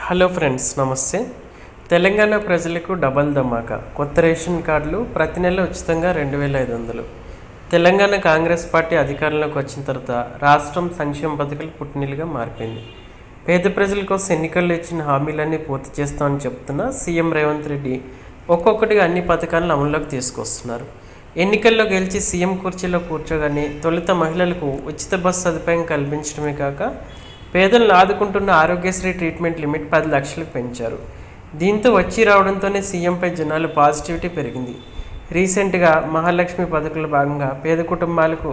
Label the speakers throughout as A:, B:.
A: Hello friends నమస్తే. తెలంగాణ ప్రజలకు double ధమాకా. కొత్త రేషన్ కార్డులు ప్రతి నెల ఉచితంగా రెండు వేల ఐదు వందలు. తెలంగాణ కాంగ్రెస్ పార్టీ అధికారంలోకి వచ్చిన తర్వాత రాష్ట్రం సంక్షేమ పథకాలు పుట్టినీలుగా మారిపోయింది. పేద ప్రజల కోసం ఎన్నికల్లో ఇచ్చిన హామీలన్నీ పూర్తి చేస్తామని చెప్తున్న సీఎం రేవంత్ రెడ్డి ఒక్కొక్కటిగా అన్ని పథకాలను అమల్లోకి తీసుకొస్తున్నారు. ఎన్నికల్లో గెలిచి సీఎం కుర్చీలో కూర్చోగానే తొలుత మహిళలకు ఉచిత బస్సు సదుపాయం కల్పించడమే కాక పేదలను ఆదుకుంటున్న ఆరోగ్యశ్రీ ట్రీట్మెంట్ లిమిట్ పది లక్షలకు పెంచారు. దీంతో వచ్చి రావడంతోనే సీఎంపై జనాలు పాజిటివిటీ పెరిగింది. రీసెంట్గా మహాలక్ష్మి పథకంలో భాగంగా పేద కుటుంబాలకు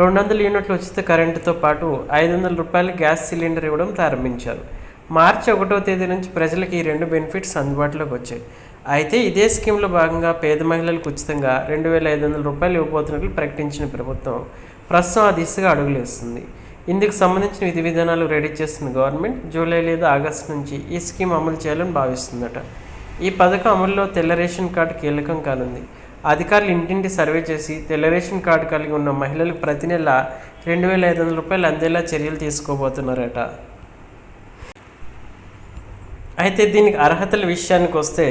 A: రెండు వందల యూనిట్ల ఉచిత కరెంటుతో పాటు ఐదు వందల రూపాయల గ్యాస్ సిలిండర్ ఇవ్వడం ప్రారంభించారు. మార్చి ఒకటో తేదీ నుంచి ప్రజలకు ఈ రెండు బెనిఫిట్స్ అందుబాటులోకి వచ్చాయి. అయితే ఇదే స్కీమ్లో భాగంగా పేద మహిళలకు ఉచితంగా రెండు వేల ఐదు వందల రూపాయలు ఇవ్వబోతున్నట్లు ప్రకటించిన ప్రభుత్వం ప్రస్తుతం ఆ దిశగా అడుగులేస్తుంది. ఇందుకు సంబంధించిన విధి విధానాలు రెడీ చేస్తున్న గవర్నమెంట్ జూలై లేదా ఆగస్టు నుంచి ఈ స్కీమ్ అమలు చేయాలని భావిస్తుందట. ఈ పథకం అమలులో తెల్ల రేషన్ కార్డు కీలకం కానుంది. అధికారులు ఇంటింటి సర్వే చేసి తెల్ల రేషన్ కార్డు కలిగి ఉన్న మహిళలకు ప్రతి నెల రెండు వేల ఐదు వందల రూపాయలు అందేలా చర్యలు తీసుకోబోతున్నారట. అయితే దీనికి అర్హతల విషయానికి వస్తే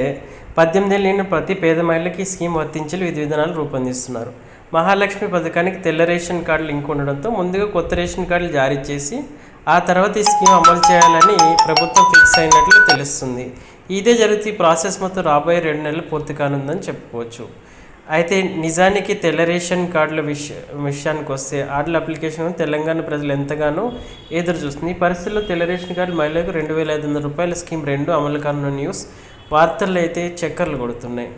A: పద్దెనిమిది ఏళ్ళైన ప్రతి పేద మహిళకి ఈ స్కీమ్ వర్తించేలా విధి విధానాలు రూపొందిస్తున్నారు. మహాలక్ష్మి పథకానికి తెల్ల రేషన్ కార్డు లింక్ ఉండడంతో ముందుగా కొత్త రేషన్ కార్డులు జారీ చేసి ఆ తర్వాత ఈ స్కీమ్ అమలు చేయాలని ప్రభుత్వం ఫిక్స్ అయినట్లు తెలుస్తుంది. ఇదే జరిగితే ఈ ప్రాసెస్ మొత్తం రాబోయే రెండు నెలలు పూర్తి కానుందని చెప్పుకోవచ్చు. అయితే నిజానికి తెల్ల రేషన్ కార్డుల విష విషయానికి వస్తే ఆర్డర్ అప్లికేషన్ తెలంగాణ ప్రజలు ఎంతగానో ఎదురు చూస్తుంది. ఈ పరిస్థితుల్లో తెల్ల రేషన్ కార్డు మహిళలకు రెండు వేల ఐదు వందల రూపాయల స్కీమ్ రెండు అమలు కానున్న న్యూస్ వార్తల్లో అయితే చక్కర్లు కొడుతున్నాయి.